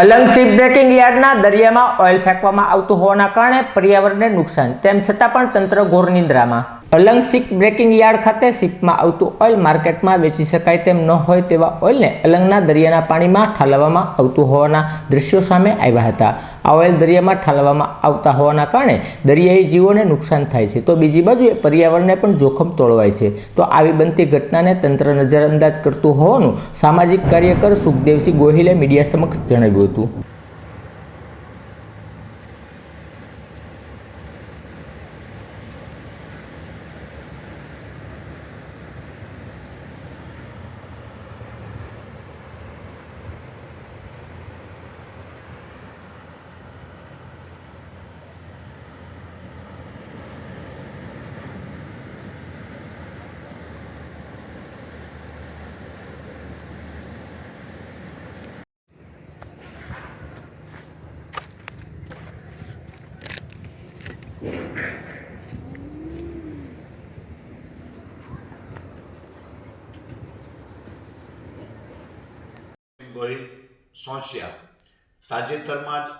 Alang ship breaking યાર્ડના દરિયામાં oil ફેંકવામાં આવતું હોવાના કારણે પર્યાવરણને નુકસાન, તેમ છતાં પણ તંત્ર ઘોર નિંદ્રામાં. અલંગ શિપ બ્રેકિંગ યાર્ડ ખાતે શીપમાં આવતું ઓઇલ માર્કેટમાં વેચી શકાય તેમ ન હોય તેવા ઓઇલને અલંગના દરિયાના પાણીમાં ઠાલવવામાં આવતું હોવાના દ્રશ્યો સામે આવ્યા હતા. આ ઓઇલ દરિયામાં ઠાલવવામાં આવતા હોવાના કારણે દરિયાઈ જીવોને નુકસાન થાય છે. તો બીજી બાજુએ પર્યાવરણને પણ જોખમ તોળવાય છે. તો આવી બનતી ઘટનાને તંત્ર નજરઅંદાજ કરતું હોવાનું સામાજિક કાર્યકર સુખદેવસિંહ ગોહિલે મીડિયા સમક્ષ જણાવ્યું હતું. ગોહિલ સોંસ્યા. તાજેતરમાં જ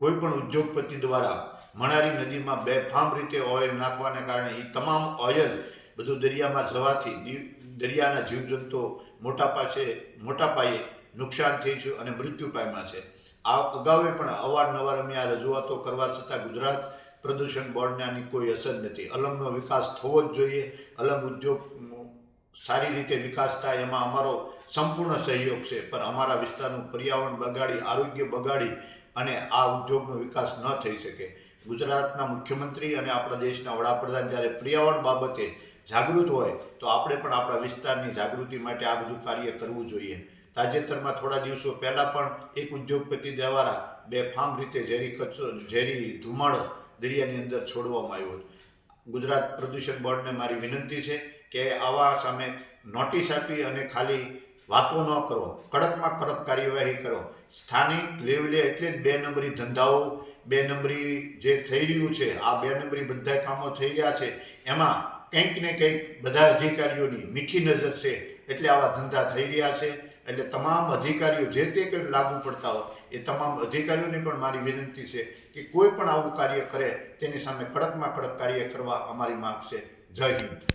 કોઈ પણ ઉદ્યોગપતિ દ્વારા મણારી નદીમાં બેફામ રીતે ઓઇલ નાખવાને કારણે એ તમામ ઓઇલ બધું દરિયામાં જવાથી દરિયાના જીવજંતુઓ મોટા પાસે, મોટા પાયે નુકસાન થઈ છે અને મૃત્યુ પામ્યા છે. આ અગાઉએ પણ અવારનવાર અમે આ રજૂઆતો કરવા છતાં ગુજરાત પ્રદૂષણ બોર્ડને આની કોઈ અસર નથી. અલંગનો વિકાસ થવો જ જોઈએ. અલંગ ઉદ્યોગ સારી રીતે વિકાસ થાય એમાં અમારો સંપૂર્ણ સહયોગ છે. પણ અમારા વિસ્તારનું પર્યાવરણ બગાડી, આરોગ્ય બગાડી અને આ ઉદ્યોગનો વિકાસ ન થઈ શકે. ગુજરાતના મુખ્યમંત્રી અને આપણા દેશના વડાપ્રધાન જ્યારે પર્યાવરણ બાબતે જાગૃત હોય, તો આપણે પણ આપણા વિસ્તારની જાગૃતિ માટે આ બધું કાર્ય કરવું જોઈએ. તાજેતરમાં થોડા દિવસો પહેલાં પણ એક ઉદ્યોગપતિ દ્વારા બેફામ રીતે ઝેરી કચરો, ઝેરી ધુમાડો દરિયાની અંદર છોડવામાં આવ્યો ગુજરાત પ્રદૂષણ બોર્ડને મારી વિનંતી છે કે આવા સામે નોટિસ આપી અને ખાલી વાતો ન કરો, કડકમાં કડક કાર્યવાહી કરો. સ્થાનિક લેવલે એટલે જ બે નંબરી ધંધાઓ, બે નંબરી જે થઈ રહ્યું છે, આ બે નંબરી બધા કામો થઈ રહ્યા છે, એમાં કંઈક ને કંઈક બધા અધિકારીઓની મીઠી નજર છે, એટલે આવા ધંધા થઈ રહ્યા છે. એટલે તમામ અધિકારીઓ જે તે કંઈ લાગુ પડતા હોય, એ તમામ અધિકારીઓને પણ મારી વિનંતી છે કે કોઈ પણ આવું કાર્ય કરે, તેની સામે કડકમાં કડક કાર્ય કરવા અમારી માગ છે. જય હિન્દ.